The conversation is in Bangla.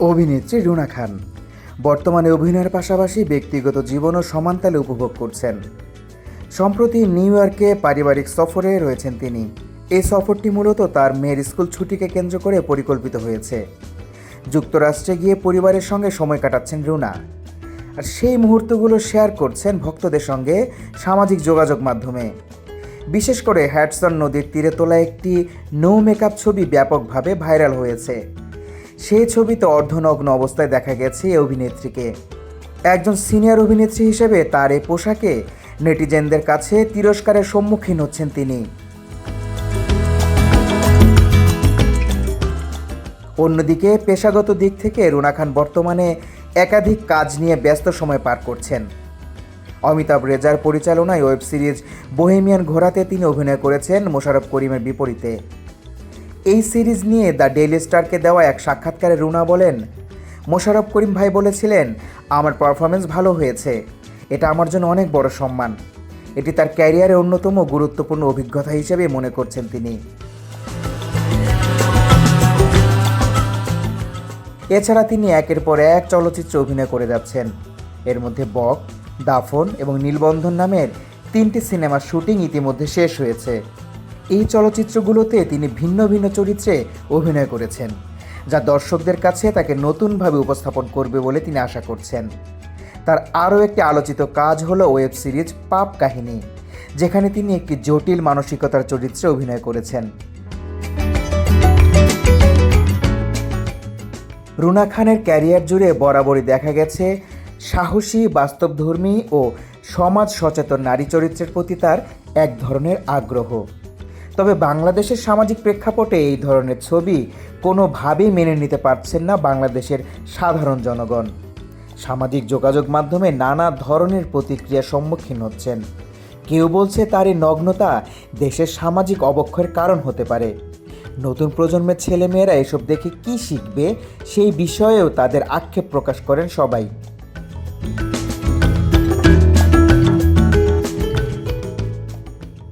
অভিনেত্রী রুনা খান। বর্তমানে অভিনয়ের পাশাপাশি ব্যক্তিগত জীবনও সমানতালে উপভোগ করছেন। সম্প্রতি নিউ ইয়র্কে পারিবারিক সফরে রয়েছেন তিনি। এই সফরটি মূলত তার মেয়ের স্কুল ছুটিকে কেন্দ্র করে পরিকল্পিত হয়েছে। যুক্তরাষ্ট্রে গিয়ে পরিবারের সঙ্গে সময় কাটাচ্ছেন রুনা। আর সেই মুহূর্তগুলো শেয়ার করছেন ভক্তদের সঙ্গে সামাজিক যোগাযোগ মাধ্যমে। বিশেষ করে হ্যাটসন নদীর তীরে তোলা একটি নো মেকআপ ছবি ব্যাপকভাবে ভাইরাল হয়েছে। সেই ছবিতে অর্ধনগ্ন অবস্থায় দেখা গেছে এই অভিনেত্রীকে। একজন সিনিয়র অভিনেত্রী হিসেবে তার এই পোশাকে নেটিজেনদের কাছে তিরস্কারের সম্মুখীন হচ্ছেন তিনি। অন্যদিকে পেশাগত দিক থেকে রুনা খান বর্তমানে একাধিক কাজ নিয়ে ব্যস্ত সময় পার করছেন। অমিতাভ রেজার পরিচালনায় ওয়েব সিরিজ বোহেমিয়ান ঘোড়াতে তিনি অভিনয় করেছেন মোশাররফ করিমের বিপরীতে। এই সিরিজ নিয়ে দ্য ডেইলি স্টারকে দেওয়া এক সাক্ষাৎকারে রুনা বলেন, মোশাররফ করিম ভাই বলেছিলেন, আমার পারফরমেন্স ভালো হয়েছে। এটা আমার জন্য অনেক বড় সম্মান। এটি তার ক্যারিয়ারের অন্যতম গুরুত্বপূর্ণ অভিজ্ঞতা হিসেবে মনে করছেন তিনি। এছাড়া তিনি একের পর এক চলচ্চিত্রে অভিনয় করে যাচ্ছেন। এর মধ্যে বক, দাফন এবং নীলবন্ধন নামের তিনটি সিনেমার শুটিং ইতিমধ্যে শেষ হয়েছে। এই চলচ্চিত্রগুলোতে তিনি ভিন্ন ভিন্ন চরিত্রে অভিনয় করেছেন, যা দর্শকদের কাছে তাকে নতুনভাবে উপস্থাপন করবে বলে তিনি আশা করছেন। তার আরও একটি আলোচিত কাজ হলো ওয়েব সিরিজ পাপ কাহিনী, যেখানে তিনি একটি জটিল মানসিকতার চরিত্রে অভিনয় করেছেন। রুনা খানের ক্যারিয়ার জুড়ে বরাবরই দেখা গেছে সাহসী, বাস্তবধর্মী ও সমাজ সচেতন নারী চরিত্রের প্রতি তার এক ধরনের আগ্রহ। তবে বাংলাদেশের সামাজিক প্রেক্ষাপটে এই ধরনের ছবি কোনোভাবেই মেনে নিতে পারছেন না বাংলাদেশের সাধারণ জনগণ। সামাজিক যোগাযোগ মাধ্যমে নানা ধরনের প্রতিক্রিয়ার সম্মুখীন হচ্ছেন। কেউ বলছে তার এই নগ্নতা দেশের সামাজিক অবক্ষয়ের কারণ হতে পারে। নতুন প্রজন্মের ছেলেমেয়েরা এসব দেখে কি শিখবে সেই বিষয়েও তাদের আক্ষেপ প্রকাশ করেন সবাই।